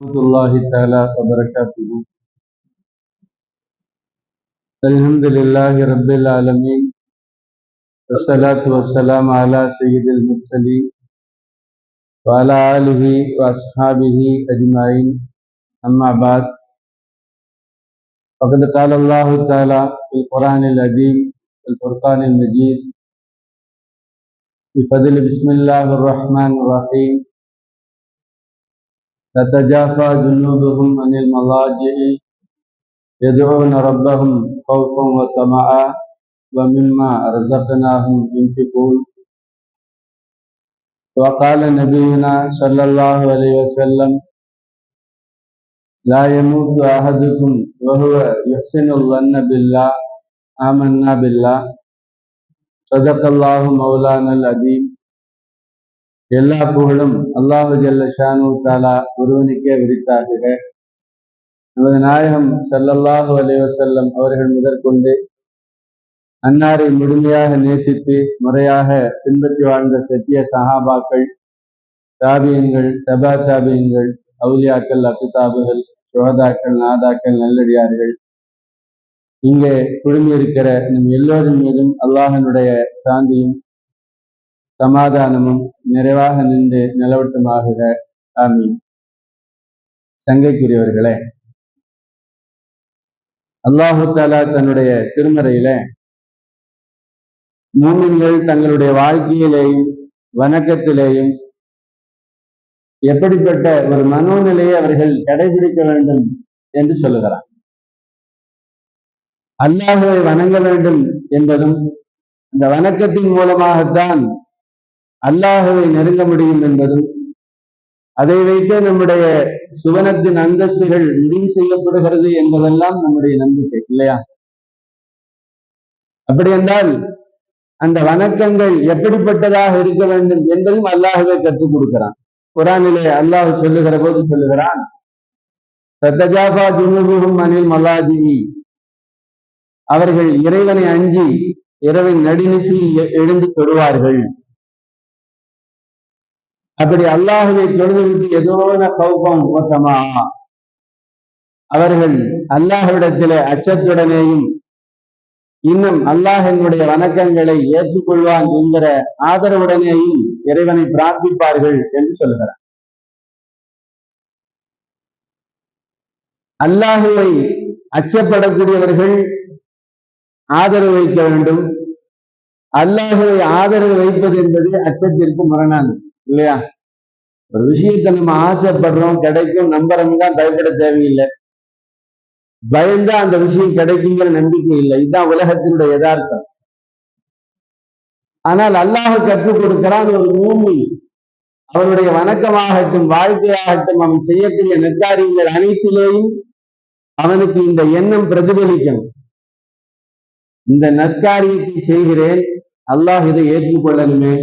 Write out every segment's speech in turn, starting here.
ورحمة الله تعالى وبركاته. الحمد لله رب العالمين والصلاة والسلام على سيد المرسلين وعلى آله وأصحابه أجمعين. أما بعد فقد قال الله تعالى في القرآن العظيم الفرقان المجيد بفضل بسم الله الرحمن الرحيم. تتجافى جنوبهم عن المضاجع يدعون ربهم خوفا وطمعا ومما رزقناهم ينفقون. وقال نبينا صلى الله عليه وسلم لا يموت أحدكم وهو يحسن الظن بالله آمنا بالله. صدق الله مولانا العظيم. எல்லா புகழும் அல்லாஹு ஜல்ல ஷானு தாலா ஒருவனுக்கே விரித்தாகுக நமது நாயகம் சல்லல்லாஹு அலைவசல்லம் அவர்கள் முதற்கொண்டு அன்னாரை முழுமையாக நேசித்து முறையாக பின்பற்றி வாழ்ந்த சத்திய சஹாபாக்கள் தாபியங்கள் தபா தாபியங்கள் அவுலியாக்கள் அத்துதாபுகள் சுகதாக்கள் நாதாக்கள் நல்லடியார்கள். இங்கே குழுமி இருக்கிற நம் எல்லோரின் மீதும் அல்லாஹனுடைய சாந்தியும் சமாதானமும் நிறைவாக நின்று நிலவட்டுமாகுக. ஆமீன். சங்கைக்குரியவர்களே அல்லாஹு தாலா தன்னுடைய திருமறையில மூமின்கள் தங்களுடைய வாழ்க்கையிலேயும் வணக்கத்திலேயும் எப்படிப்பட்ட ஒரு மனோநிலையை அவர்கள் கடைபிடிக்க வேண்டும் என்று சொல்லுகிறார் அல்லாஹுவை வணங்க வேண்டும் என்பதும் இந்த வணக்கத்தின் மூலமாகத்தான் அல்லாஹுவை நெருங்க முடியும் என்பதும் அதை வைத்து நம்முடைய சுவனத்தின் அந்தஸ்துகள் முடிவு செய்யப்படுகிறது என்பதெல்லாம் நம்முடைய நம்பிக்கை இல்லையா? அப்படி என்றால் அந்த வணக்கங்கள் எப்படிப்பட்டதாக இருக்க வேண்டும் என்பதும் அல்லாஹுவே கற்றுக் கொடுக்கிறான். குரானிலே அல்லாஹ் சொல்லுகிற போது சொல்லுகிறான் சத்தஜாபா ஜுனுபுகும் அனில் மலாஜி அவர்கள் இறைவனை அஞ்சி இரவின் நடுநிசில் எழுந்து தொடுவார்கள் அப்படி அல்லாஹுவை தொழுது விட்டு கௌபம் ஓட்டமா அவர்கள் அல்லாஹ்விடத்திலே அச்சத்துடனேயும் இன்னும் அல்லாஹ் என்னுடைய வணக்கங்களை ஏற்றுக்கொள்வான் என்கிற ஆதரவுடனேயும் இறைவனை பிரார்த்திப்பார்கள் என்று சொல்கிறார். அல்லாஹுவை அச்சப்படக்கூடியவர்கள் ஆதரவு வைக்க வேண்டும். அல்லாஹுவை ஆதரவு வைப்பது என்பது அச்சத்திற்கு முரணானது. இல்லையா? ஒரு விஷயத்தை நம்ம ஆசைப்படுறோம் கிடைக்கும் நம்புறோம் தான் பயப்பட தேவையில்லை. பயந்தா அந்த விஷயம் கிடைக்குங்கிற நம்பிக்கை இல்லை. இதுதான் உலகத்தினுடைய யதார்த்தம். ஆனால் அல்லாஹ் கற்றுக் கொடுக்கிறான் ஒரு மூமி அவனுடைய வணக்கமாகட்டும் வாழ்க்கையாகட்டும் அவன் செய்யக்கூடிய நெற்காரியங்கள் அனைத்திலேயும் அவனுக்கு இந்த எண்ணம் பிரதிபலிக்கணும். இந்த நற்காரியத்தை செய்கிறேன் அல்லாஹ் இதை ஏற்றுக்கொள்ளணுமே.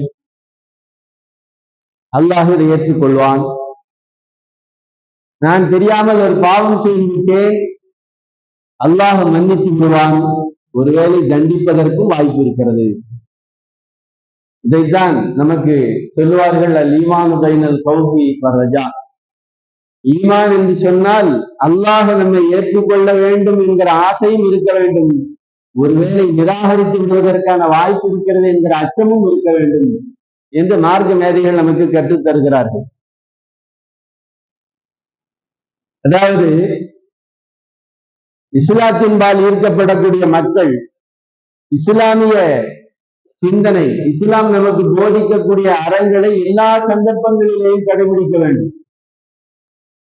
அல்லாஹ் இதை ஏற்றுக்கொள்வான். நான் தெரியாமல் ஒரு பாவம் செய்துவிட்டேன். அல்லாஹ் மன்னித்து விடுவான். ஒருவேளை தண்டிப்பதற்கும் வாய்ப்பு இருக்கிறது. இதைத்தான் நமக்கு சொல்லுவார்கள் அல் ஈமான் பைனல் கௌபி ரஜா. ஈமான் என்று சொன்னால் அல்லாஹ் நம்மை ஏற்றுக்கொள்ள வேண்டும் என்கிற ஆசையும் இருக்க வேண்டும். ஒருவேளை நிராகரித்து விடுவதற்கான வாய்ப்பு இருக்கிறது என்கிற அச்சமும் இருக்க வேண்டும். என்று மார்க்க மேதைகள் நமக்கு கற்றுத் தருகிறார்கள்? அதாவது இஸ்லாத்தின்பால் ஈர்க்கப்படக்கூடிய மக்கள் இஸ்லாமிய சிந்தனை இஸ்லாம் நமக்கு போதிக்கக்கூடிய அறங்களை எல்லா சந்தர்ப்பங்களிலேயும் கடைபிடிக்க வேண்டும்.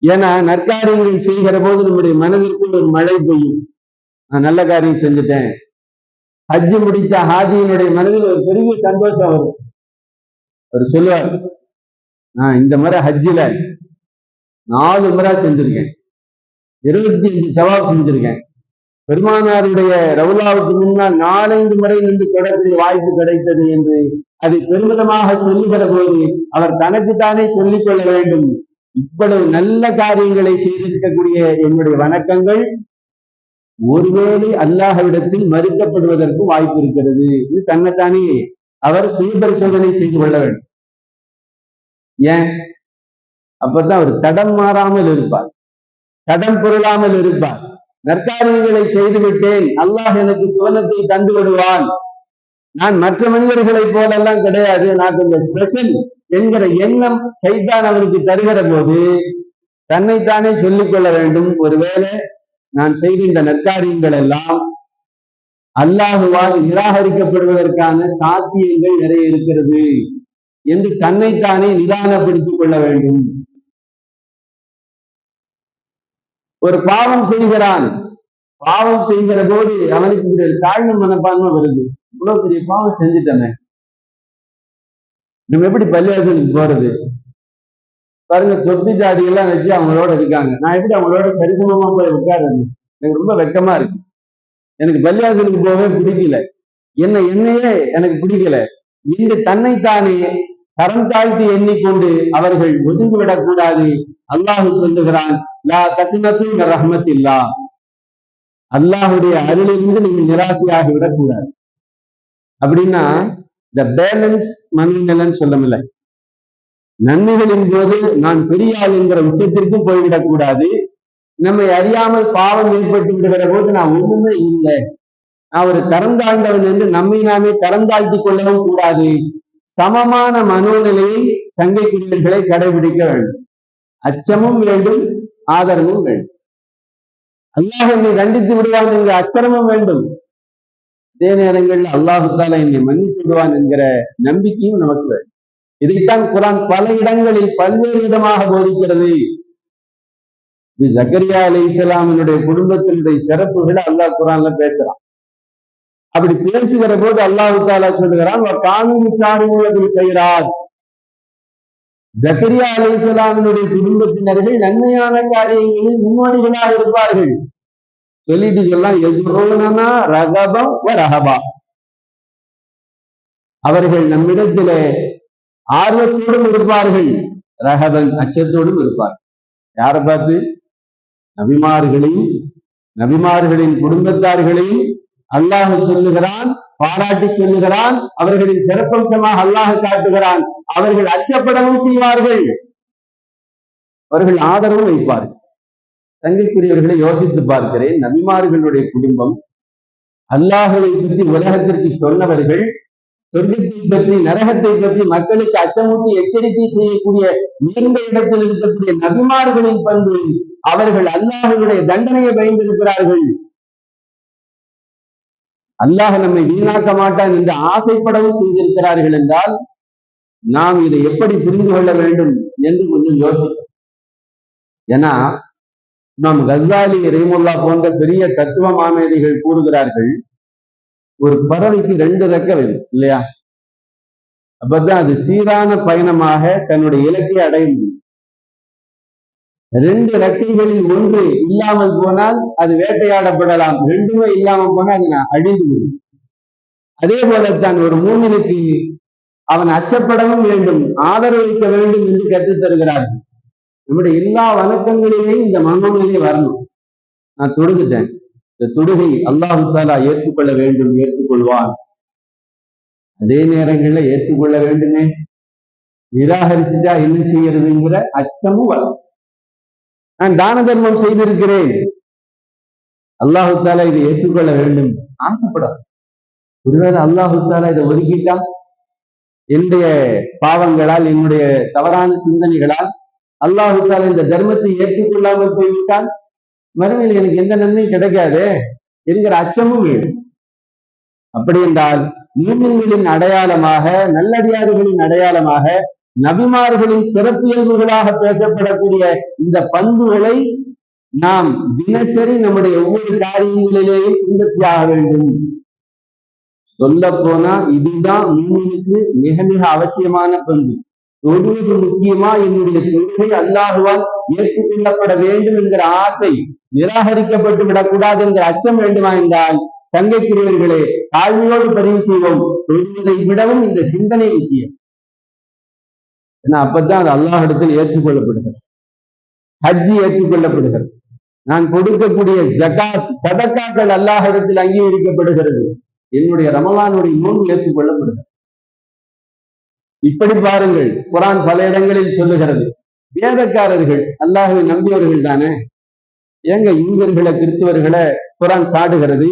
ஏன்னா நற்காரியங்கள் செய்கிற போது நம்முடைய மனதிற்குள் ஒரு மழை பெய்யும். நான் நல்ல காரியம் செஞ்சுட்டேன். ஹஜ்ஜு முடித்த ஹாஜியினுடைய மனதில் ஒரு பெரிய சந்தோஷம் வரும். அவர் சொல்லுவார் நான் இந்த முறை ஹஜ்ஜில் நாலு முறை செஞ்சிருக்கேன். இருபத்தி அஞ்சு தவாப் செஞ்சிருக்கேன். பெருமானாருடைய ரவுலாவுக்கு முன்னால் நாலஞ்சு முறை நின்று தொடக்கூடிய வாய்ப்பு கிடைத்தது என்று அதை பெருமிதமாக சொல்லுகிற போது அவர் தனக்குத்தானே சொல்லிக் கொள்ள வேண்டும். இவ்வளவு நல்ல காரியங்களை செய்திருக்கக்கூடிய என்னுடைய வணக்கங்கள். ஒருவேளை அல்லாஹவிடத்தில் மறுக்கப்படுவதற்கு வாய்ப்பு இருக்கிறது. இது தன்னைத்தானே அவர் சுய பரிசோதனை செய்து கொள்ள வேண்டும். ஏன்? அப்பதான் அவர் தடம் மாறாமல் இருப்பார். தடம் பொருளாமல் இருப்பார். நற்காரியங்களை செய்து விட்டேன். அல்லாஹ் எனக்கு சுவனத்தை தந்து விடுவான். நான் மற்ற மனிதர்களைப் போலெல்லாம் கிடையாது. நான் கொஞ்சம் ஸ்பெஷல் என்கிற எண்ணம் சைத்தான் அவருக்கு தருகிற போது தன்னைத்தானே சொல்லிக் கொள்ள வேண்டும். ஒருவேளை நான் செய்கின்ற நற்காரியங்கள் எல்லாம் அல்லாஹுவால் நிராகரிக்கப்படுவதற்கான சாத்தியங்கள் நிறைய இருக்கிறது என்று தன்னைத்தானே நிதானப்படுத்திக் கொள்ள வேண்டும். ஒரு பாவம் செய்கிறான் பாவம் செய்கிற போது அவனுக்கு ஒரு தாழ்வு மனப்பான்மை வருது. இவ்வளவு பெரிய பாவம் செஞ்சுட்டமே. நம்ம எப்படி பள்ளியாசலுக்கு போறது? பாருங்க தொப்பி ஜாடி எல்லாம் வச்சு அவங்களோட இருக்காங்க. நான் எப்படி அவங்களோட சரிசமமா போய் உட்காருது எனக்கு ரொம்ப வெக்கமா இருக்கு. எனக்கு பல்யாசனுக்கு போகவே பிடிக்கல. என்ன என்னையே எனக்கு பிடிக்கல. இன்று தன்னைத்தானே தரம் தாழ்த்தி எண்ணிக்கொண்டு அவர்கள் ஒதுங்கிவிடக் கூடாது அல்லாஹ் சொல்லுகிறான் லா தக்குனத்தின் ரஹமத் இல்லா அல்லாஹுடைய அருளிலிருந்து நீங்கள் நிராசையாகி விடக்கூடாது. அப்படின்னா இந்த பேலன்ஸ் மனநிலன்னு சொல்லமில்லை நன்மைகளின் போது நான் பெரிய ஆள் என்கிற உச்சத்திற்கும் போய்விடக் கூடாது நம்மை அறியாமல் பாவம் ஏற்பட்டு விடுகிற போது நான் ஒண்ணுமே இல்லை. நான் ஒரு தரந்தாழ்ந்தவன் என்று நம்மை நாமே தரந்தாழ்த்தி கொள்ளவும் கூடாது. சமமான மனோநிலையை சங்கைக்குரியவர்களை கடைபிடிக்க வேண்டும். அச்சமும் வேண்டும் ஆதரவும் வேண்டும். அல்லாஹ் என்னை தண்டித்து விடுவான் என்கிற அச்சரமும் வேண்டும். அதே நேரங்களில் அல்லாஹுத்தால என்னை மன்னித்து விடுவான் என்கிற நம்பிக்கையும் நமக்கு வேண்டும். இதைத்தான் குரான் பல இடங்களில் பல்வேறு விதமாக போதிக்கிறது. இது ஜக்கரியா அலி இஸ்லாமினுடைய குடும்பத்தினுடைய சிறப்புகளை அல்லாஹ் குரான்ல பேசுறான். அப்படி பேசுகிற போது அல்லாஹு தாலா சொல்லுகிறான் காணும் சாரிமுகத்தில் செய்கிறார் ஜக்கரியா அலி இஸ்லாமினுடைய குடும்பத்தினர்கள் நன்மையான காரியங்களில் முன்னோடிகளாக இருப்பார்கள். சொல்லிட்டு சொல்லலாம் எதிரோனா ரகபம் ரகபா அவர்கள் நம்மிடத்திலே ஆர்வத்தோடும் இருப்பார்கள் ரகபன் அச்சத்தோடும் இருப்பார்கள் யாரை பார்த்து? நபிமார்களையும் நபிமார்களின் குடும்பத்தார்களையும் அல்லாஹ் சொல்லுகிறான் பாராட்டி சொல்லுகிறான் அவர்களின் சிறப்பம்சமாக அல்லாஹ் காட்டுகிறான். அவர்கள் அச்சப்படவும் செய்வார்கள். அவர்கள் ஆதரவும் வைப்பார்கள். தங்கைக்குரியவர்களை யோசித்து பார்க்கிறேன். நபிமார்களுடைய குடும்பம் அல்லாஹுவை பற்றி உலகத்திற்கு சொன்னவர்கள் சொர்க்கத்தை பற்றி நரகத்தை பற்றி மக்களுக்கு அச்சமூட்டி எச்சரிக்கை செய்யக்கூடிய நீண்ட இடத்தில் இருக்கக்கூடிய நபிமார்களின் பண்பு அவர்கள் அல்லாஹனுடைய தண்டனையை பயந்திருக்கிறார்கள். அல்லாஹ் நம்மை வீணாக்க மாட்டான் என்று ஆசைப்படவும் செய்திருக்கிறார்கள் என்றால் நாம் இதை எப்படி புரிந்து கொள்ள வேண்டும் என்று கொஞ்சம் யோசிக்கும் ஏன்னா நாம் கசாலி ரஹிமுல்லா போன்ற பெரிய தத்துவ மாமேதைகள் கூறுகிறார்கள் ஒரு பறவைக்கு ரெண்டு ரெக்க வேணும் இல்லையா? அப்பதான் அது சீரான பயணமாக தன்னுடைய இலக்கை அடைய முடியும். ரெண்டு ரெக்கைகளில் ஒன்று இல்லாமல் போனால் அது வேட்டையாடப்படலாம். ரெண்டுமே இல்லாமல் போனால் அது அழிந்து விடும் அதே போலத்தான் ஒரு மூமினுக்கு அவன் அச்சப்படவும் வேண்டும் ஆதரவளிக்க வேண்டும் என்று கற்றுத்தருகிறார்கள் நம்முடைய எல்லா வணக்கங்களிலேயும் இந்த மனநிலை வரணும். நான் தொடுகிட்டேன் இந்த தொடுகை அல்லாஹு தாலா ஏற்றுக்கொள்ள வேண்டும் ஏற்றுக்கொள்வான். அதே நேரங்களில் ஏற்றுக்கொள்ள வேண்டுமே. நிராகரிச்சுட்டா என்ன செய்யறதுங்கிற அச்சமும் வரும் நான் தான தர்மம் செய்திருக்கிறேன். அல்லாஹு தாலா இதை ஏற்றுக்கொள்ள வேண்டும். ஆசைப்படாது. ஒருவேளை அல்லாஹு தாலா இதை ஒதுக்கிட்டா என்னுடைய பாவங்களால் என்னுடைய தவறான சிந்தனைகளால் அல்லாஹு தாலா இந்த தர்மத்தை ஏற்றுக்கொள்ளாமல் போய்விட்டால் மறுமையில் எனக்கு எந்த நன்மையும் கிடைக்காது என்கிற அச்சமும் வேணும் அப்படி என்றால் மீன்களின் அடையாளமாக நல்லடியாறுகளின் அடையாளமாக நபிமார்களின் சிறப்பியல்புகளாக பேசப்படக்கூடிய இந்த பண்புகளை நாம் தினசரி நம்முடைய ஒவ்வொரு காரியங்களிலேயும் பின்பற்றியாக வேண்டும். சொல்ல போனா இதுதான் மூமினுக்கு மிக மிக அவசியமான பண்பு. தொழுவது முக்கியமா? என்னுடைய தொழுகை அல்லாஹுவால் ஏற்றுக்கொள்ளப்பட வேண்டும் என்கிற ஆசை நிராகரிக்கப்பட்டு விடக்கூடாது என்கிற அச்சம் வேண்டுமா என்றால் சங்கைக்குரியவர்களே தாழ்மையோடு பதிவு செய்வோம். தொழுவதை விடவும் இந்த சிந்தனை முக்கியம். ஏன்னா அப்பதான் அது அல்லாஹிடத்தில் ஏற்றுக்கொள்ளப்படுகிறது. ஹஜ்ஜி ஏற்றுக்கொள்ளப்படுகிறது. நான் கொடுக்கக்கூடிய ஜகாத் சதக்காக்கள் அல்லாஹிடத்தில் அங்கீகரிக்கப்படுகிறது. என்னுடைய ரமலானுடைய நோன்பு ஏற்றுக்கொள்ளப்படுகிறது. இப்படி பாருங்கள் குரான் பல இடங்களில் சொல்லுகிறது. வேதக்காரர்கள் அல்லாஹுவை நம்பியவர்கள் தானே? ஏங்க இந்தியர்களை கிறிஸ்துவர்களை குரான் சாடுகிறது?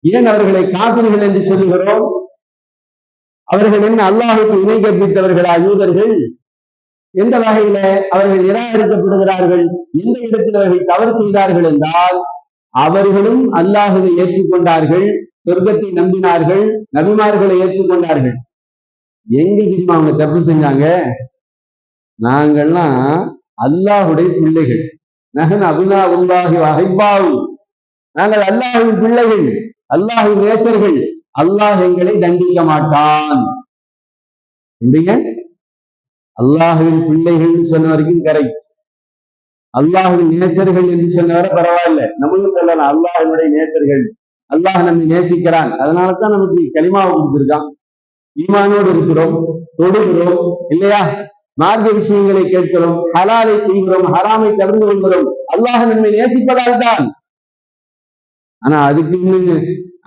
ஏன் அவர்களை காப்பீர்கள் என்று சொல்லுகிறோம்? அவர்கள் என்ன அல்லாஹுக்கு இணை கற்பித்தவர்களா யூதர்கள்? எந்த வகையில அவர்கள் நிராகரிக்கப்படுகிறார்கள்? எந்த இடத்தில் அவர்கள் தவறு செய்தார்கள் என்றால் அவர்களும் அல்லாஹுவை ஏற்றுக்கொண்டார்கள் சொர்க்கத்தை நம்பினார்கள் நபிமார்களை ஏற்றுக்கொண்டார்கள். எங்க தெரியுமா அவங்க தப்பு செஞ்சாங்க? நாங்கள்லாம் அல்லாஹுடைய பிள்ளைகள். நகன் அபுனா உல்லாஹி அஹைபாவு நாங்கள் அல்லாஹின் பிள்ளைகள் அல்லாஹின் நேசர்கள். அல்லாஹ் எங்களை தண்டிக்க மாட்டான். எப்படிங்க? அல்லாஹுவின் பிள்ளைகள்னு சொன்ன வரைக்கும் கரெக்ட் அல்லாஹுவின் நேசர்கள் என்று சொன்ன வரை பரவாயில்ல. நம்மளும் சொல்லலாம் அல்லாஹினுடைய நேசர்கள். அல்லாஹ் நம்மை நேசிக்கிறான். அதனால தான் நமக்கு களிமாவை கொடுத்திருக்கான். ஈமானோடு இருக்கிறோம் தொடுகிறோம் இல்லையா? மார்க்க விஷயங்களை கேட்கிறோம் ஹலாலை செய்கிறோம் ஹராமை கலந்து கொள்கிறோம். அல்லாஹ் நம்மை நேசிப்பதால் தான் ஆனா அதுக்கு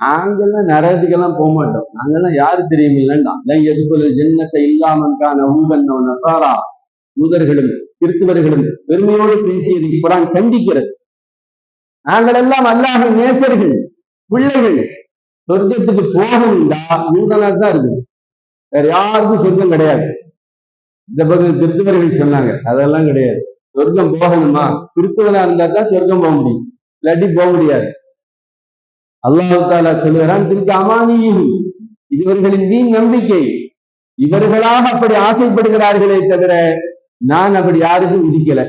நாங்கெல்லாம் நரகத்துக்கெல்லாம் போக மாட்டோம். நாங்கெல்லாம் யாரு தெரியுமில்லண்டா எதுக்குள்ள ஜென்னத்தை இல்லாமற்கான ஊதன் நசாரா? யூதர்களும் கிறிஸ்துவர்களும் பெருமையோடு பேசியது இப்பதான் கண்டிக்கிறது. நாங்கள் எல்லாம் அல்லாஹ் நேசர்கள் பிள்ளைகள். சொர்க்கத்துக்கு போகணும்டா யூதனா தான் இருக்கு. வேற யாருக்கும் சொர்க்கம் கிடையாது. இந்த பக்கம் கிறிஸ்துவர்கள் சொன்னாங்க அதெல்லாம் கிடையாது. சொர்க்கம் போகணுமா? கிறிஸ்துவனா இருந்தா தான் சொர்க்கம் போக முடியும். இல்லாட்டி போக முடியாது. அல்லாஹு சொல்லுகிறான் திருக்கு அமானியும் இவர்களின் வீண் நம்பிக்கை. இவர்களாக அப்படி ஆசைப்படுகிறார்களே தவிர நான் அப்படி யாருக்கும் விதிக்கல.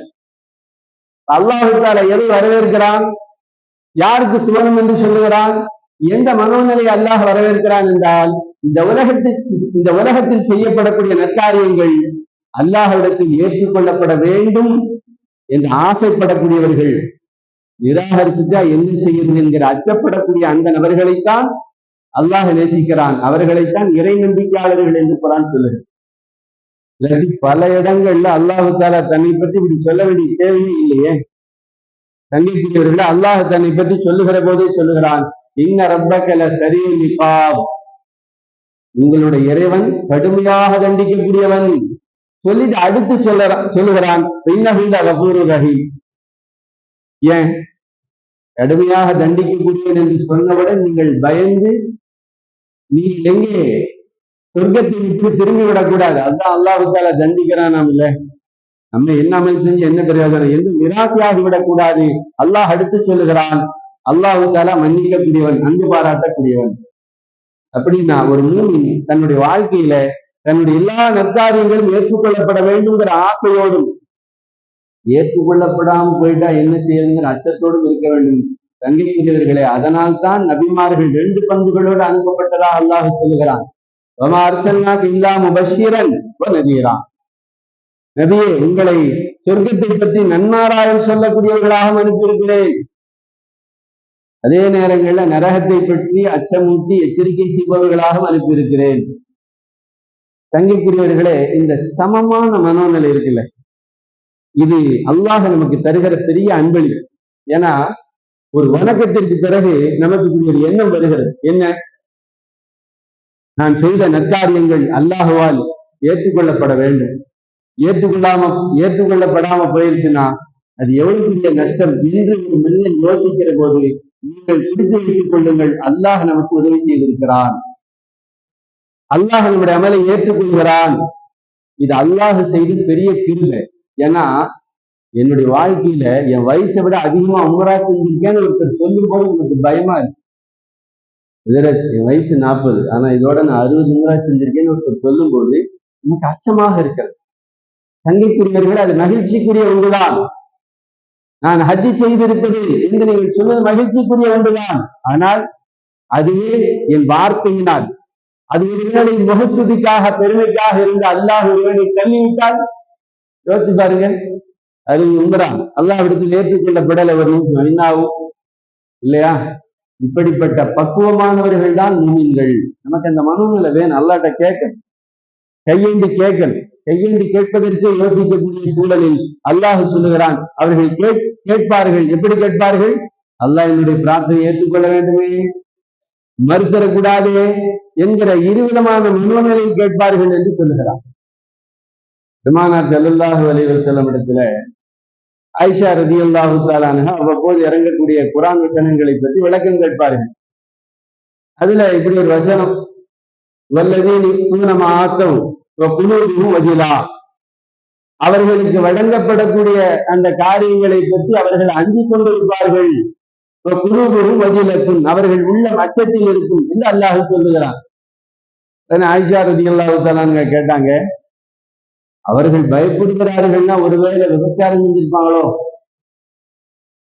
அல்லாஹால எது எதை வரவேற்கிறான்? யாருக்கு சுவனம் என்று சொல்லுகிறான்? எந்த மனோநிலை அல்லாஹ் வரவேற்கிறான் என்றால் இந்த உலகத்தில் இந்த உலகத்தில் செய்யப்படக்கூடிய நற்காரியங்கள் அல்லாஹிடத்தில் ஏற்றுக்கொள்ளப்பட வேண்டும் என்று ஆசைப்படக்கூடியவர்கள். நிராகரிச்சுட்டா என்ன செய்யுது என்கிற அச்சப்படக்கூடிய அந்த நபர்களைத்தான் அல்லாஹ் நேசிக்கிறான். அவர்களைத்தான் இறை நம்பிக்கையாளர்கள் என்று குரான் சொல்லுது. இல்லாட்டி பல இடங்கள்ல அல்லாஹு தாலா தன்னை பற்றி இப்படி சொல்ல வேண்டிய தேவையே இல்லையே. தங்கிக்கூடியவர்கள் அல்லாஹ் தன்னை பற்றி சொல்லுகிற போதே சொல்லுகிறான். இன்ன ரப்பக்கல சரியா உங்களுடைய இறைவன் கடுமையாக தண்டிக்கக்கூடியவன். சொல்லிட்டு அடுத்து சொல்ல சொல்லுகிறான். ரஹீம். ஏன்? கடுமையாக தண்டிக்கக்கூடியவன் என்று சொன்னவுடன் நீங்கள் பயந்து நீ எங்கே? சொர்க்கத்தை விட்டு திரும்பி விடக்கூடாது அதுதான் அல்லாஹால தண்டிக்கிறான் நாம் இல்ல. நம்ம என்ன அமல் செஞ்சு என்ன பிரயோஜனம்? என்று நிராசையாகி விடக்கூடாது அல்லாஹ் அடுத்து சொல்லுகிறான். அல்லாஹு மன்னிக்கக்கூடியவன் அன்பு பாராட்டக்கூடியவன். அப்படின்னா ஒரு மூமி தன்னுடைய வாழ்க்கையில தன்னுடைய எல்லா நற்காரியங்களும் ஏற்றுக்கொள்ளப்பட வேண்டும்ங்கிற ஆசையோடும் ஏற்றுக்கொள்ளப்படாமல் போயிட்டா என்ன செய்யறதுங்கிற அச்சத்தோடும் இருக்க வேண்டும். தங்கிக்குரியவர்களே அதனால் தான் நபிமார்கள் ரெண்டு பண்புகளோடு அனுப்பப்பட்டதா அல்லாஹ் சொல்லுகிறான். நபியே உங்களை சொர்க்கத்தை பற்றி நன்மாராயம் சொல்லக்கூடியவர்களாக அனுப்பியிருக்கிறேன். அதே நேரங்களில் நரகத்தை பற்றி அச்சமூட்டி எச்சரிக்கை செய்பவர்களாக அனுப்பியிருக்கிறேன். தங்கிக்குரியவர்களே இந்த சமமான மனோநிலை இருக்குல்ல. இது அல்லாஹ் நமக்கு தருகிற பெரிய அன்பளி. ஏன்னா ஒரு வணக்கத்திற்கு பிறகு நமக்கு ஒரு எண்ணம் வருகிறது. என்ன? நான் செய்த நற்காரியங்கள் அல்லாஹுவால் ஏற்றுக்கொள்ளப்பட வேண்டும். ஏற்றுக்கொள்ளாம ஏற்றுக்கொள்ளப்படாம போயிருச்சுன்னா அது எவ்வளவு பெரிய நஷ்டம் என்று ஒரு மனிதன் யோசிக்கிற போது நீங்கள் பிடித்து வைத்துக் கொள்ளுங்கள் அல்லாஹ் நமக்கு உதவி செய்திருக்கிறான். அல்லாஹ் நம்முடைய அமலை ஏற்றுக்கொள்கிறான். இது அல்லாஹ் செய்து பெரிய கிருமை ஏன்னா என்னுடைய வாழ்க்கையில என் வயசை விட அதிகமா உமரா செஞ்சிருக்கேன்னு ஒருத்தர் சொல்லும் போது எனக்கு பயமா இருக்கு. என் வயசு நாற்பது ஆனா இதோட நான் அறுபது உமரா செஞ்சிருக்கேன்னு ஒருத்தர் சொல்லும் போது எனக்கு அச்சமாக இருக்கிறது. தங்கைக்குரியவர்கள் அது மகிழ்ச்சிக்குரிய ஒன்றுதான் நான் ஹஜ்ஜி செய்திருப்பது என்று நீங்கள் சொன்னது மகிழ்ச்சிக்குரிய ஒன்றுதான். ஆனால் அதுவே என் வார்த்தையினால் அது ஒருவேளை முகசுதிக்காக பெருமைக்காக இருந்து அல்லாஹ் ஒருவனை தள்ளிவிட்டால் யோசிச்சு பாருங்க. அது உங்கதான் அல்லாவிடத்தில் ஏற்றுக்கொள்ளப்படல ஒரு நிமிஷம். என்னாகும் இல்லையா? இப்படிப்பட்ட பக்குவமானவர்கள் தான் மூமின்கள். நமக்கு அந்த மனோநிலை வேணும். அல்லாட்ட கேட்கணும். கையேந்தி கேட்கணும். கையேந்தி கேட்பதற்கு யோசிக்கக்கூடிய சூழலில் அல்லாஹ் சொல்லுகிறான். அவர்கள் கேட்பார்கள். எப்படி கேட்பார்கள்? அல்லாஹ் என்னுடைய பிரார்த்தனை ஏற்றுக்கொள்ள வேண்டுமே. மறுத்தரக்கூடாதே என்கிற இருவிதமான மனோநிலையில் கேட்பார்கள் என்று சொல்லுகிறான். பெருமானார் செல்லல்லாஹு வலிவர் செல்லும் இடத்துல ஆயிஷா ரதியல்லாஹு தாலான அவ்வப்போது இறங்கக்கூடிய குரான் வசனங்களை பற்றி விளக்கம் கேட்பார்கள். அதுல இப்படி ஒரு வசனம் வல்லதீன் ஆத்தம் குழுவும் வஜிலா. அவர்களுக்கு வழங்கப்படக்கூடிய அந்த காரியங்களை பற்றி அவர்கள் அஞ்சிக் கொண்டிருப்பார்கள். குழுவும் வஜிலக்கும் அவர்கள் உள்ள அச்சத்தில் இருக்கும் என்று அல்லாஹ் சொல்லுகிறான். ஆயிஷா ரதி அல்லாஹு தாலானுங்க கேட்டாங்க அவர்கள் பயப்படுகிறார்கள்னா ஒருவேளை விபச்சாரம் செஞ்சிருப்பாங்களோ?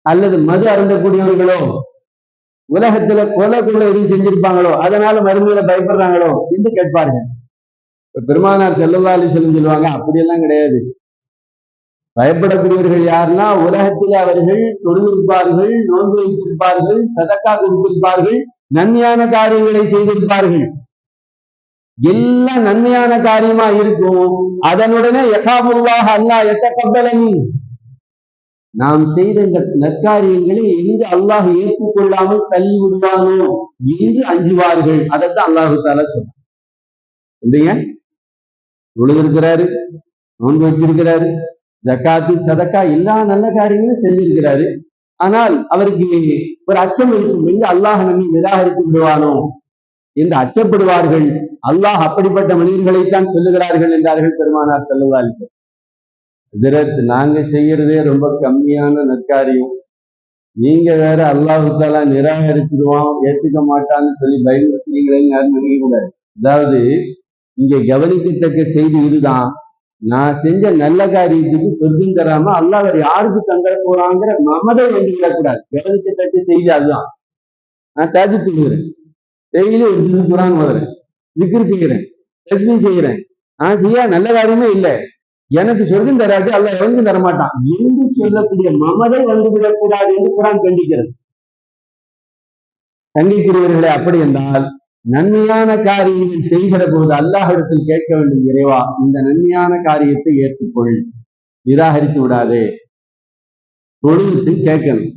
அல்லது மது அருந்தக்கூடியவர்களோ? உலகத்துல கொலை கொள்ள எதுவும் செஞ்சிருப்பாங்களோ? அதனால மறுமையில பயப்படுறாங்களோ? என்று கேட்பார்கள். இப்ப பெருமானார் செல்லல்லா அலி செல்லும் சொல்லுவாங்க அப்படியெல்லாம் கிடையாது. பயப்படக்கூடியவர்கள் யாருன்னா உலகத்தில் அவர்கள் தொழுதிருப்பார்கள் நோன்பு வைத்திருப்பார்கள் சதக்கா கொடுத்திருப்பார்கள் நன்மையான காரியங்களை செய்திருப்பார்கள். எல்லாம் நன்மையான காரியமா இருக்கும். அதனுடனே எகாபுல்லாக அல்லாஹ் எத்த கப்பலனி நாம் செய்த இந்த நற்காரியங்களை எங்கு அல்லாஹ் ஏற்றுக்கொள்ளாமல் தள்ளி விடுவானோ என்று அஞ்சுவார்கள். அதைத்தான் அல்லாஹு தாலா சொன்னாங்க இல்லைங்க தொழுதிருக்கிறாரு நோன்பு வச்சிருக்கிறாரு ஜக்காத்து சதக்கா எல்லா நல்ல காரியங்களும் செஞ்சிருக்கிறாரு. ஆனால் அவருக்கு ஒரு அச்சம் இருக்கும். எங்க அல்லாஹ் நம்மை நிராகரித்து விடுவானோ? என்று அச்சப்படுவார்கள். அல்லாஹ் அப்படிப்பட்ட மனிதர்களைத்தான் சொல்லுகிறார்கள் என்றார்கள் பெருமானார் செல்லுவார்கள். ஹஜரத் நாங்க செய்யறதே ரொம்ப கம்மியான நற்காரியம். நீங்க வேற அல்லாஹுத்தாலா நிராகரிச்சிருவான் ஏத்துக்க மாட்டான்னு சொல்லி பயன்படுத்துறீங்களேன்னு யாரும் நினைக்க கூடாது அதாவது இங்க கவனிக்கத்தக்க செய்தி இதுதான். நான் செஞ்ச நல்ல காரியத்துக்கு சொர்க்கம் தராம அல்லாஹ் வேற யாருக்கு தந்துட போறாங்கிற மமதை வந்து விடக்கூடாது கவனிக்கத்தக்க செய்தி அதுதான். நான் தாஜி சொல்லுகிறேன் டெய்லி ஒரு ஜிசு குரான் ஓதுறேன் விக்கிரி செய்கிறேன் தஸ்மி செய்கிறேன் நான் செய்ய நல்ல காரியமே இல்லை. எனக்கு சொர்க்கம் தராது அல்ல இறங்கும் தரமாட்டான். என்று சொல்லக்கூடிய மமதை வந்துவிடக் கூடாது என்று குரான் கண்டிக்கிறது. கண்டிக்கிறவர்களே அப்படி என்றால் நன்மையான காரியங்கள் செய்கிற போது அல்லாஹிடத்தில் கேட்க வேண்டும் இறைவா இந்த நன்மையான காரியத்தை ஏற்றுக்கொள். நிராகரித்து விடாதே. தொழுவிட்டு கேட்கணும்.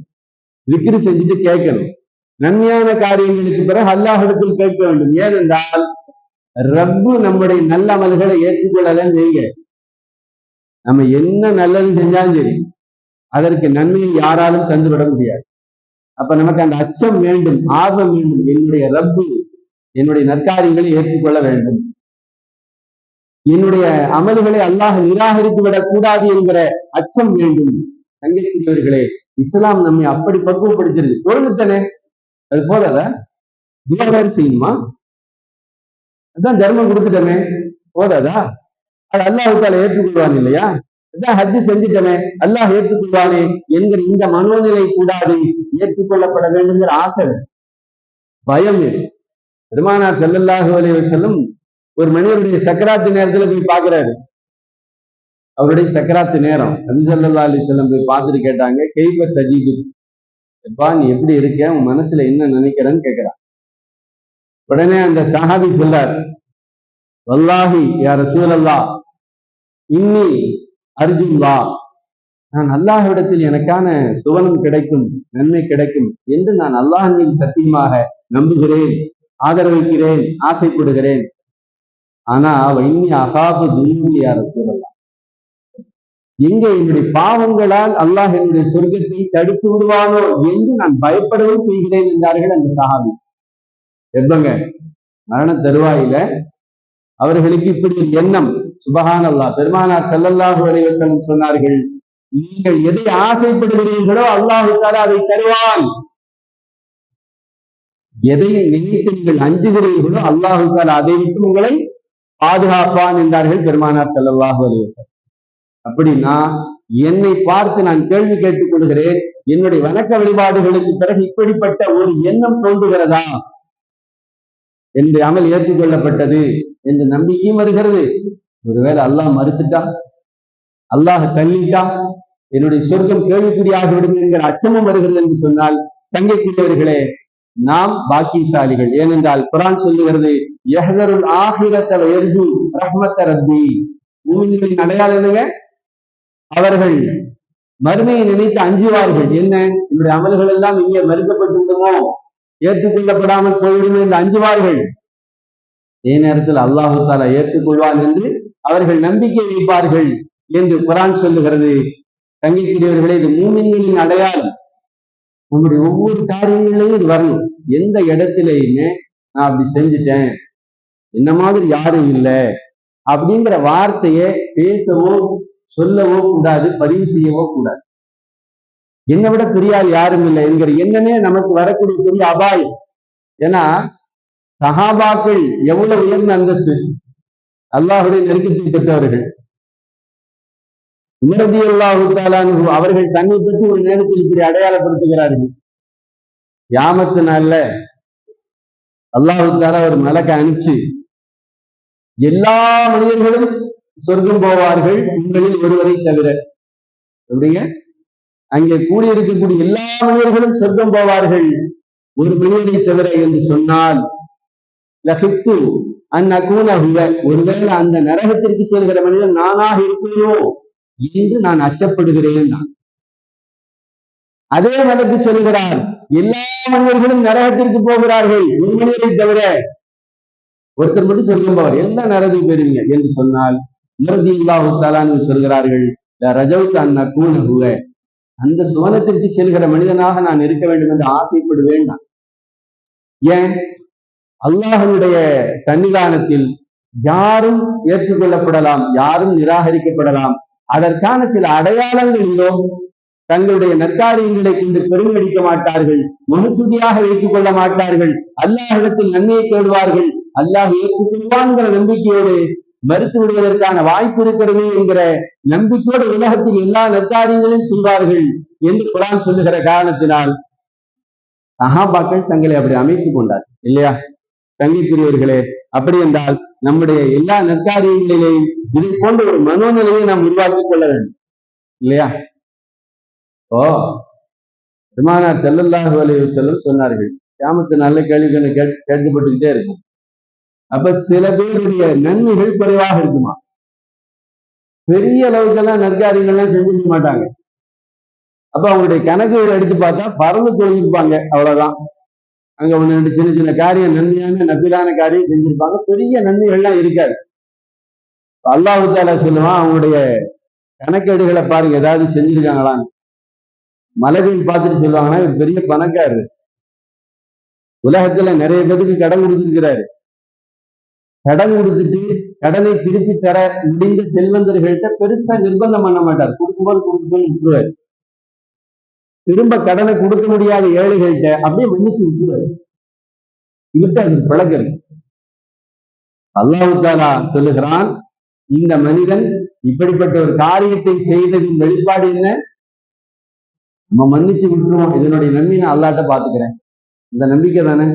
விக்கிரி செஞ்சுட்டு கேட்கணும். நன்மையான காரியங்களுக்கு பிறகு அல்லாஹிடத்தில் கேட்க வேண்டும். ஏனென்றால் ரப்பு நம்முடைய நல்ல அமல்களை ஏற்றுக்கொள்ளலன்னு செய்யுங்க. நம்ம என்ன நல்லது செஞ்சாலும் சரி அதற்கு நன்மையை யாராலும் தந்துவிட முடியாது. அப்ப நமக்கு அந்த அச்சம் வேண்டும் ஆர்வம் வேண்டும். என்னுடைய ரப்பு என்னுடைய நற்காரியங்களை ஏற்றுக்கொள்ள வேண்டும். என்னுடைய அமல்களை அல்லாஹ் நிராகரித்து விடக் கூடாது என்கிற அச்சம் வேண்டும். தங்கக்கூடியவர்களே இஸ்லாம் நம்மை அப்படி பக்குவப்படுத்திருக்கு. தொழுதுட்டனே அது போதல வேறு செய்யுமா? அதான் தர்மம் கொடுத்துட்டமே. போதாதா? அது அல்லாஹால ஏற்றுக்கொள்வான் இல்லையா? அதான் ஹஜ்ஜு செஞ்சுட்டமே. அல்லாஹ் ஏற்றுக்கொள்வானே என்கிற இந்த மனோநிலை கூடாது. ஏற்றுக்கொள்ளப்பட வேண்டுங்கிற ஆசை பயம் பெருமானார் செல்லல்லாஹு அலைஹி செல்லும் ஒரு மனிதருடைய சக்கராத்து நேரத்துல போய் பாக்குறாரு அவருடைய சக்கராத்து நேரம். நபிசல்லா அலி செல்லம் போய் பார்த்துட்டு கேட்டாங்க கெய்ப தஜீபு எப்பா நீ எப்படி இருக்க? உன் மனசுல என்ன நினைக்கிறன்னு கேட்கிறான் உடனே அந்த சஹாபி சொல்றார் வல்லாஹி யார் சூழல்லா இன்னி அர்ஜுன்வா நான் அல்லாஹ்விடத்தில் எனக்கான சுவனம் கிடைக்கும் நன்மை கிடைக்கும் என்று நான் அல்லாஹின் சத்தியமாக நம்புகிறேன் ஆதரவிக்கிறேன் ஆசைப்படுகிறேன். ஆனா அவ இன்னி அகாபு துன்பி யார் சூழல்லா எங்க என்னுடைய பாவங்களால் அல்லாஹ் என்னுடைய சொர்க்கத்தை தடுத்து விடுவானோ என்று நான் பயப்படவும் செய்கிறேன் என்றார்கள் அந்த சஹாபி. எப்பங்க? மரண தருவாயில அவர்களுக்கு இப்படி ஒரு எண்ணம். சுபஹான் அல்லா பெருமானார் செல்லல்லாஹு அலைவசனம் சொன்னார்கள் நீங்கள் எதை ஆசைப்படுகிறீர்களோ அல்லாஹுக்காக அதை தருவான். எதை நினைத்து நீங்கள் அஞ்சுகிறீர்களோ அல்லாஹுக்காக அதை விட்டு உங்களை பாதுகாப்பான் என்றார்கள் பெருமானார் செல்லல்லாஹு அலைவசம் அப்படின்னா என்னை பார்த்து நான் கேள்வி கேட்டுக் கொள்கிறேன். என்னுடைய வணக்க வழிபாடுகளுக்கு பிறகு இப்படிப்பட்ட ஒரு எண்ணம் தோன்றுகிறதா? என்னுடைய அமல் ஏற்றுக்கொள்ளப்பட்டது என்ற நம்பிக்கையும் வருகிறது. ஒருவேளை அல்லாஹ் மறுத்துட்டா? அல்லாஹ் தள்ளிட்டா? என்னுடைய சொர்க்கம் கேள்விக்குறியாகிவிடும் என்கிற அச்சமும் வருகிறது என்று சொன்னால் சங்கைக்குரியவர்களே நாம் பாக்கியசாலிகள். ஏனென்றால் குரான் சொல்லுகிறது எஹதருள் ஆகிரத்த ரஹ்மத்த ரத்தி மூமின்களின் அடையாளம் என்னங்க? அவர்கள் மறுமையை நினைத்து அஞ்சுவார்கள். என்ன? என்னுடைய அமல்கள் எல்லாம் இங்கே மறுக்கப்பட்டு விடுமோ? ஏற்றுக்கொள்ளப்படாமல் போய்விடுமோ என்று அஞ்சுவார்கள். அதே நேரத்தில் அல்லாஹு தாலா ஏற்றுக்கொள்வான் என்று அவர்கள் நம்பிக்கை வைப்பார்கள் என்று குரான் சொல்லுகிறது. தங்கிக்கூடியவர்களே இது மூமின்களின் அடையாளம். நம்முடைய ஒவ்வொரு காரியங்களையும் இது வரணும். எந்த இடத்துலயுமே நான் அப்படி செஞ்சுட்டேன். என்ன மாதிரி யாரும் இல்லை. அப்படிங்கிற வார்த்தையை பேசவோ சொல்லவோ கூடாது பதிவு செய்யவோ கூடாது. என்னை விட பெரியார் யாரும் இல்லை என்கிற எண்ணமே நமக்கு வரக்கூடிய பெரிய அபாயம். ஏன்னா சகாபாக்கள் எவ்வளவு உயர்ந்த அந்தஸ்து? அல்லாஹுடைய நெருக்கத்தை பெற்றவர்கள். உமரதி அல்லாஹு அவர்கள் தன்னை பற்றி ஒரு நேரத்தில் இப்படி அடையாளப்படுத்துகிறார்கள். யாமத்து நாள்ல அல்லாஹு தாலா ஒரு மலக்க அனுப்பிச்சு எல்லா மனிதர்களும் சொர்க்கம் போவார்கள் உங்களில் ஒருவரை தவிர. எப்படிங்க? அங்கே கூடியிருக்கக்கூடிய எல்லா மனிதர்களும் சொர்க்கம் போவார்கள் ஒரு மனிதனை தவிர என்று சொன்னால் லஹித்து அந்நகூன ஒருவேளை அந்த நரகத்திற்கு செல்கிற மனிதன் நானாக இருப்பேனோ என்று நான் அச்சப்படுகிறேன் நான். அதே மதத்து சொல்கிறார். எல்லா மனிதர்களும் நரகத்திற்கு போகிறார்கள் ஒரு மனிதரை தவிர. ஒருத்தர் மட்டும் சொல்லும்போவர் எல்லா நரகத்துக்கு போயிருவீங்க என்று சொன்னால் முரதி இல்லாஹு சொல்கிறார்கள் ரஜவுத் அண்ணா அந்த சுவனத்திற்கு செல்கிற மனிதனாக நான் இருக்க வேண்டும் என்று ஆசைப்படுவேன் வேண்டாம் ஏன்? அல்லாஹனுடைய சன்னிதானத்தில் யாரும் ஏற்றுக்கொள்ளப்படலாம் யாரும் நிராகரிக்கப்படலாம். அதற்கான சில அடையாளங்கள் இதோ தங்களுடைய நற்காரியங்களை கொண்டு பெருமடிக்க மாட்டார்கள் மனுசுதியாக வைத்துக் கொள்ள மாட்டார்கள். அல்லாஹிடத்தில் நன்மையை தேடுவார்கள். அல்லாஹ் ஏற்றுக்கொள்வான்கிற நம்பிக்கையோடு மறுத்து விடுவதற்கான வாய்ப்பு இருக்கிறது என்கிற நம்பிக்கையோடு உலகத்தில் எல்லா நற்காரியங்களையும் செய்வார்கள் என்று குரான் சொல்லுகிற காரணத்தினால் சஹாபாக்கள் தங்களை அப்படி அமைத்துக் கொண்டார் இல்லையா? சங்கிக்குரியவர்களே அப்படி என்றால் நம்முடைய எல்லா நற்காரியங்களிலேயும் இதை போன்ற ஒரு மனோநிலையை நாம் உருவாக்கிக் கொள்ள வேண்டும் இல்லையா? ஓ பெருமானார் செல்லல்லாஹு அலைஹி சொன்னார்கள் கிராமத்து நல்ல கேள்விகளை கேட்கப்பட்டுக்கிட்டே இருக்கும். அப்ப சில பேருடைய நன்மைகள் குறைவாக இருக்குமா? பெரிய அளவுக்கெல்லாம் நற்காரியங்கள்லாம் செஞ்சிருக்க மாட்டாங்க. அப்ப அவங்களுடைய கணக்குகள் எடுத்து பார்த்தா பறந்து தொழில்ப்பாங்க அவ்வளவுதான். அங்க ஒண்ணு ரெண்டு சின்ன சின்ன காரியம் நன்மையான நபிலான காரியம் செஞ்சிருப்பாங்க. பெரிய நன்மைகள்லாம் இருக்காது. அல்லாஹு தாலா சொல்லுவான் அவங்களுடைய கணக்கேடுகளை பாருங்க ஏதாவது செஞ்சிருக்காங்களான்னு. மலைகள் பார்த்துட்டு சொல்லுவாங்கன்னா பெரிய பணக்காரரு. உலகத்துல நிறைய பேருக்கு கடன் கொடுத்துருக்கிறாரு. கடன் கொடுத்துட்டு கடனை திருப்பி தர முடிந்த செல்வந்தர்கள்ட்ட பெருசா நிர்பந்தம் பண்ண மாட்டார். கொடுக்கும்போது கொடுக்கும்போது விட்டுருவாரு. திரும்ப கடனை கொடுக்க முடியாத ஏழைகள்கிட்ட அப்படியே மன்னிச்சு விட்டுருவாரு. இவர்கிட்ட அது பழக்கம் அல்லாஹு சொல்லுகிறான் இந்த மனிதன் இப்படிப்பட்ட ஒரு காரியத்தை செய்ததின் வெளிப்பாடு என்ன? நம்ம மன்னிச்சு விட்டுருவோம். இதனுடைய நன்மை நான் அல்லாட்ட பாத்துக்கிறேன் இந்த நம்பிக்கை தானே?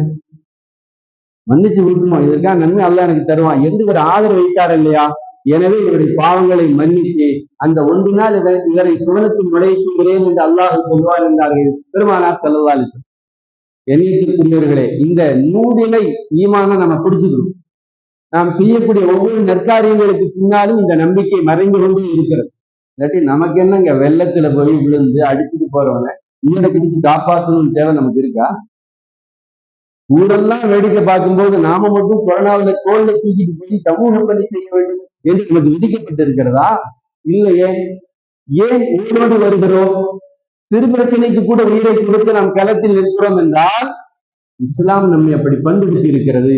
மன்னிச்சு விட்டுமா இதற்காக நன்மை அல்ல எனக்கு தருவான். எந்த ஒரு ஆதரவு வைத்தார் இல்லையா? எனவே இவருடைய பாவங்களை மன்னித்து அந்த ஒன்று நாள் இவர் இவரை சுவனத்தில் நுழைய என்று அல்லாஹ் சொல்வார் என்றார்கள். பெருமானார் செல்லவாலிசன் எண்ணியத்திற்குரியவர்களே இந்த நூலிலை ஈமான நம்ம பிடிச்சுக்கணும் நாம் செய்யக்கூடிய ஒவ்வொரு நற்காரியங்களுக்கு பின்னாலும் இந்த நம்பிக்கை மறைந்து கொண்டே இருக்கிறது. இல்லாட்டி நமக்கு என்னங்க? வெள்ளத்துல போய் விழுந்து அடிச்சுட்டு போறவன இன்னொரு பிடிச்சு காப்பாற்றணும்னு தேவை நமக்கு இருக்கா? ஊரெல்லாம் வேடிக்கை பார்க்கும்போது நாம மட்டும் கொரோனாவில் கோயிலை தூக்கிட்டு போய் சமூக பணி செய்ய வேண்டும் என்று நமக்கு விதிக்கப்பட்டிருக்கிறதா? இல்லையே. ஏன் உயிரோடு வருகிறோம்? சிறு பிரச்சனைக்கு கூட உயிரை கொடுத்து நாம் களத்தில் இருக்கிறோம் என்றால் இஸ்லாம் நம்மை அப்படி பண்படுத்தி இருக்கிறது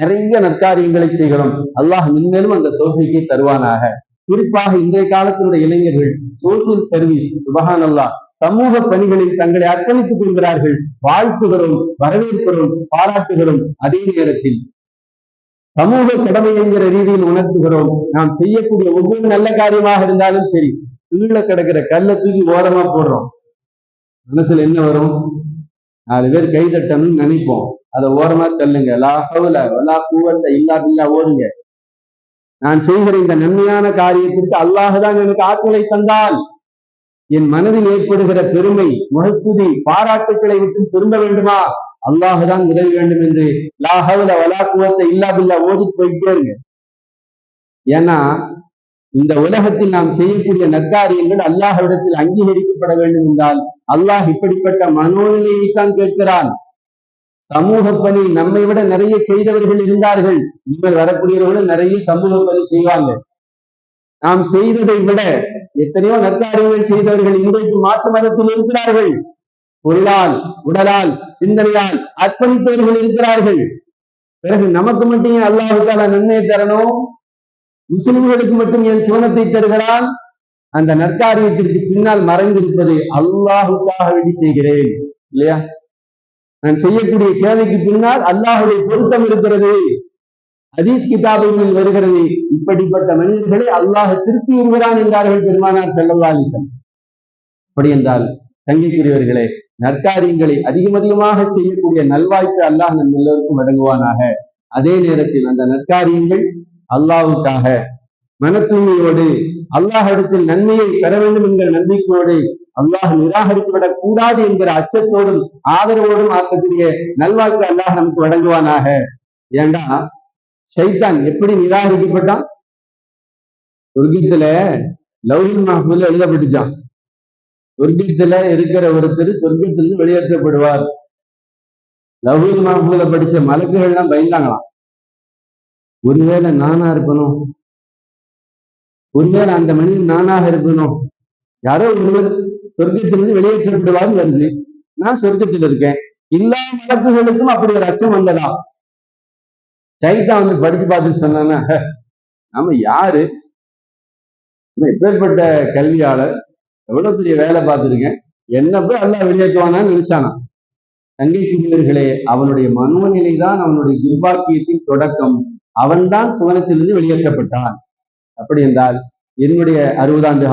நிறைய நற்காரியங்களை செய்கிறோம். அல்லாஹ் மென்மேலும் அந்த தொகைக்கு தருவானாக. குறிப்பாக இன்றைய காலத்தினுடைய இளைஞர்கள் சோசியல் சர்வீஸ் சுபஹான் அல்லாஹ் சமூக பணிகளில் தங்களை அர்ப்பணித்துக் கொள்கிறார்கள். வாழ்த்துகிறோம் வரவேற்கிறோம் பாராட்டுகிறோம் அதே நேரத்தில். சமூக கடமை என்கிற ரீதியில் உணர்த்துகிறோம். நாம் செய்யக்கூடிய ஒவ்வொரு நல்ல காரியமாக இருந்தாலும் சரி கீழே கிடக்கிற கல்லை தூக்கி ஓரமா போடுறோம். மனசுல என்ன வரும்? நாலு பேர் கை தட்டணும்னு நினைப்போம். அதை ஓரமா தள்ளுங்க. லா ஹவுல வலா கூவத்த இல்லா பில்லா ஓடுங்க. நான் செய்கிற இந்த நன்மையான காரியத்திற்கு அல்லாஹுதான் எனக்கு ஆற்றலை தந்தால் என் மனதில் ஏற்படுகிற பெருமை முகசுதி பாராட்டுக்களை விட்டு திரும்ப வேண்டுமா? அல்லாஹுதான் உதவி வேண்டும் என்று லாஹவுல வலாக்குவத்தை இல்லாதில்லா ஓதி போயிட்டே இருங்க ஏன்னா இந்த உலகத்தில் நாம் செய்யக்கூடிய நற்காரியங்கள் அல்லாஹ்விடத்தில் அங்கீகரிக்கப்பட வேண்டும் என்றால் அல்லாஹ் இப்படிப்பட்ட மனோநிலையைத்தான் கேட்கிறான். சமூக பணி நம்மை விட நிறைய செய்தவர்கள் இருந்தார்கள். இனிமேல் வரக்கூடியவர்களும் நிறைய சமூக பணி செய்வாங்க நாம் செய்ததை விட எத்தனையோ நற்காரியங்கள் செய்தவர்கள் இன்றைக்கு மாற்று மதத்தில் இருக்கிறார்கள். பொருளால் உடலால் சிந்தனையால் அர்ப்பணித்தவர்கள் இருக்கிறார்கள். பிறகு நமக்கு மட்டும் ஏன் அல்லாஹுக்கான நன்மை தரணும். முஸ்லிம்களுக்கு மட்டும் என் சிவனத்தை தருகிறான்? அந்த நற்காரியத்திற்கு பின்னால் மறைந்திருப்பது அல்லாஹுக்காக வேண்டி செய்கிறேன். இல்லையா? நான் செய்யக்கூடிய சேவைக்கு பின்னால் அல்லாஹுடைய பொருத்தம் இருக்கிறது. ஹதீஸ் கிதாபுகளில் வருகிறது. இப்படிப்பட்ட மனிதர்களை அல்லாஹ் திருப்பி விடுகிறான் என்றார்கள் பெருமானார் செல்லல்லா அலிசன் அப்படி என்றால் தங்கிக்குரியவர்களே நற்காரியங்களை அதிகம் அதிகமாக செய்யக்கூடிய நல்வாய்ப்பு அல்லாஹ் நம் எல்லோருக்கும் வழங்குவானாக. அதே நேரத்தில் அந்த நற்காரியங்கள் அல்லாஹுக்காக மன தூய்மையோடு அல்லாஹிடத்தில் நன்மையை பெற வேண்டும் என்கிற நம்பிக்கையோடு அல்லாஹ் நிராகரித்துவிடக் கூடாது என்கிற அச்சத்தோடும் ஆதரவோடும் ஆக்கக்கூடிய நல்வாய்ப்பு அல்லாஹ் நமக்கு வழங்குவானாக. ஏண்டா? சைத்தான் எப்படி நிராகரிக்கப்பட்டான்? சொர்க்கத்துல லௌகில் மஹபூல் எழுதப்பட்டுச்சான் சொர்க்கத்துல இருக்கிற ஒருத்தர் சொர்க்கத்திலிருந்து வெளியேற்றப்படுவார். லௌகில் மஹபூல படிச்ச மலக்குகள்லாம் பயந்தாங்களாம். ஒருவேளை நானா இருக்கணும்? ஒருவேளை அந்த மனிதன் நானாக இருக்கணும்? யாரோ ஒருவர் சொர்க்கத்திலிருந்து வெளியேற்றப்படுவார்னு வருது நான் சொர்க்கத்தில் இருக்கேன். எல்லா மலக்குகளுக்கும் அப்படி ஒரு அச்சம் வந்ததா? சைத்தா வந்து படிச்சு பார்த்துட்டு சொன்னானா நம்ம யாரு? நம்ம எப்பேற்பட்ட கல்வியாளர் எவ்வளவு பெரிய வேலை பார்த்துருக்கேன் என்ன போய் எல்லாம் வெளியேற்றுவானான்னு நினைச்சானா? தங்கைக்குரியவர்களே அவனுடைய மனோநிலை தான் அவனுடைய துர்பாக்கியத்தின் தொடக்கம். அவன்தான் சுவனத்திலிருந்து வெளியேற்றப்பட்டான். அப்படி என்றால் என்னுடைய அறுபதாண்டு